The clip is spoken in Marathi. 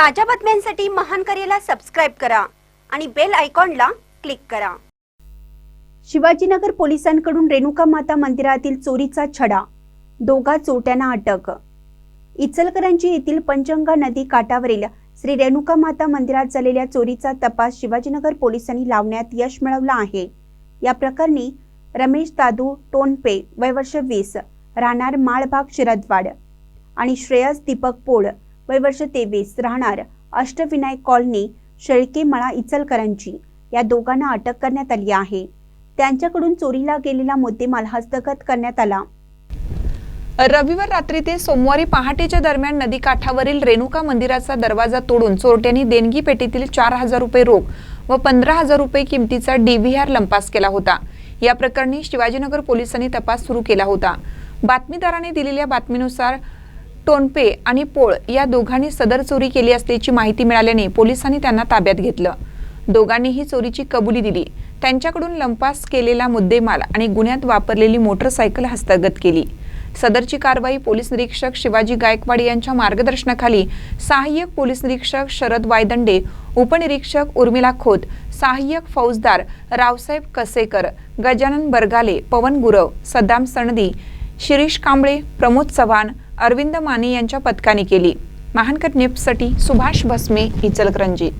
ताज्या बातम्यांसाठी महान करेला सबस्क्राईब करा आणि बेल आयकॉनला क्लिक करा. शिवाजीनगर पोलिसांकडून रेणुका माता मंदिरातील चोरीचा छडा दोघा चोट्यांना अटक. इचलकरंजी येथील पंचंगा नदी काठावरील श्री रेणुका माता मंदिरात झालेल्या चोरीचा तपास शिवाजीनगर पोलिसांनी लावण्यात यश मिळवलं आहे. या प्रकरणी रमेश दादू टोनपे वय वर्ष वीस राहणार माळभाग शिरदवाड आणि श्रेयस दीपक पोळ वय वर्ष तेवीस राहणार अष्टविनायक कॉलनी शेळकेमळा इचलकरांची या दोघांना अटक करण्यात आली आहे. त्यांच्याकडून चोरीला गेलेला मुद्देमाल हस्तगत करण्यात आला. रविवार रात्री ते सोमवारी पहाटेच्या दरम्यान नदीकाठावरील रेणुका मंदिराचा दरवाजा तोडून चोरट्यांनी देणगी पेटीतील चार हजार रुपये रोख व पंधरा हजार रुपये किमतीचा डीव्हीआर लंपास केला होता. या प्रकरणी शिवाजीनगर पोलिसांनी तपास सुरू केला होता. बातमीदाराने दिलेल्या बातमीनुसार टोनपे आणि पोळ या दोघांनी सदर चोरी केली असल्याची माहिती मिळाल्याने पोलिसांनी त्यांना ताब्यात घेतलं. दोघांनीही चोरीची कबुली दिली. त्यांच्याकडून लंपास केलेला मुद्देमाल आणि गुन्ह्यात वापरलेली मोटरसायकल हस्तगत केली. सदरची कारवाई पोलीस निरीक्षक शिवाजी गायकवाड यांच्या मार्गदर्शनाखाली सहाय्यक पोलीस निरीक्षक शरद वायदंडे उपनिरीक्षक उर्मिला खोत सहाय्यक फौजदार रावसाहेब कसेकर गजानन बरगाले पवन गुरव सद्दाम सणदी शिरीष कांबळे प्रमोद चव्हाण अरविंद माने यांच्या पथकाने केली. महानकर निप्ससाठी सुभाष भस्मे इचलकरंजी